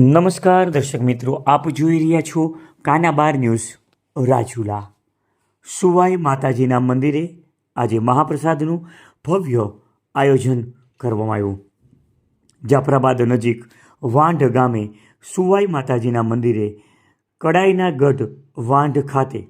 નમસ્કાર, દર્શક મિત્રો, આપ જોઈ રહ્યા છો કાનાબાર ન્યૂઝ, રાજુલા. સુવાઈ માતાજીના મંદિરે આજે મહાપ્રસાદનું ભવ્ય આયોજન કરવામાં આવ્યું. જાફરાબાદ નજીક વાંઢ ગામે સુવાઈ માતાજીના મંદિરે કડાઈના ગઢ વાંઢ ખાતે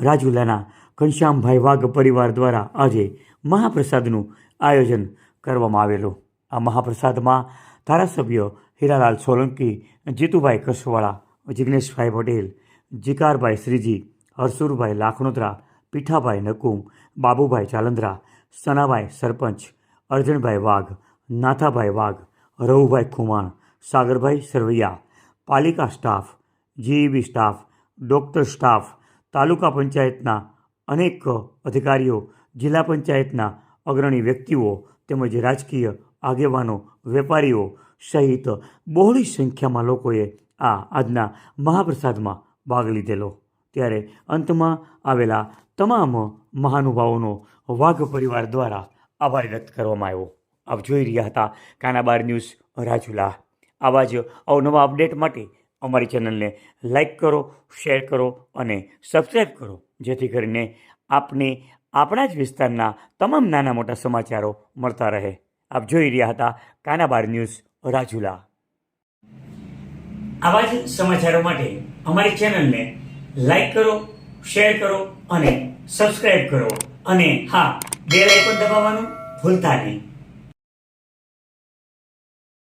રાજુલાના ઘનશ્યામભાઈ વાઘ પરિવાર દ્વારા આજે મહાપ્રસાદનું આયોજન કરવામાં આવેલું. આ મહાપ્રસાદમાં ધારાસભ્ય હીરાલાલ સોલંકી, જીતુભાઈ કસવાળા, જિગ્નેશભાઈ પટેલ, જીકારભાઈ શ્રીજી, હરસુરભાઈ લાખણોદરા પીઠાભાઈ નકુમ, બાબુભાઈ ચાલંદરા, સનાભાઈ સરપંચ, અર્જણભાઈ વાઘ, નાથાભાઈ વાઘ રવુભાઈ ખુમાણ, સાગરભાઈ સરવૈયા, પાલિકા staff, GEB staff, doctor staff, taluka પંચાયતના અનેક અધિકારીઓ, જિલ્લા પંચાયતના અગ્રણી વ્યક્તિઓ તેમજ રાજકીય આગેવાનો, વેપારીઓ સહિત બહોળી સંખ્યામાં લોકોએ આ આજના મહાપ્રસાદમાં ભાગ લીધેલો. ત્યારે અંતમાં આવેલા તમામ મહાનુભાવોનો વાઘ પરિવાર દ્વારા આભાર વ્યક્ત કરવામાં આવ્યો. આપ જોઈ રહ્યા હતા કાનાબાર ન્યૂઝ રાજુલા. આવા જ અવનવા અપડેટ માટે અમારી ચેનલને લાઈક કરો, શેર કરો અને સબસ્ક્રાઈબ કરો, જેથી કરીને આપને આપણા જ વિસ્તારના તમામ નાના મોટા સમાચારો મળતા રહે. આપ જોઈ રહ્યા હતા કાનાબાર ન્યૂઝ રાજુલા. આવા જ સમાચારો માટે અમારી ચેનલને લાઈક કરો, શેર કરો અને સબસ્ક્રાઈબ કરો. અને હા, બેલ પણ દબાવવાનું ભૂલતા નહીં.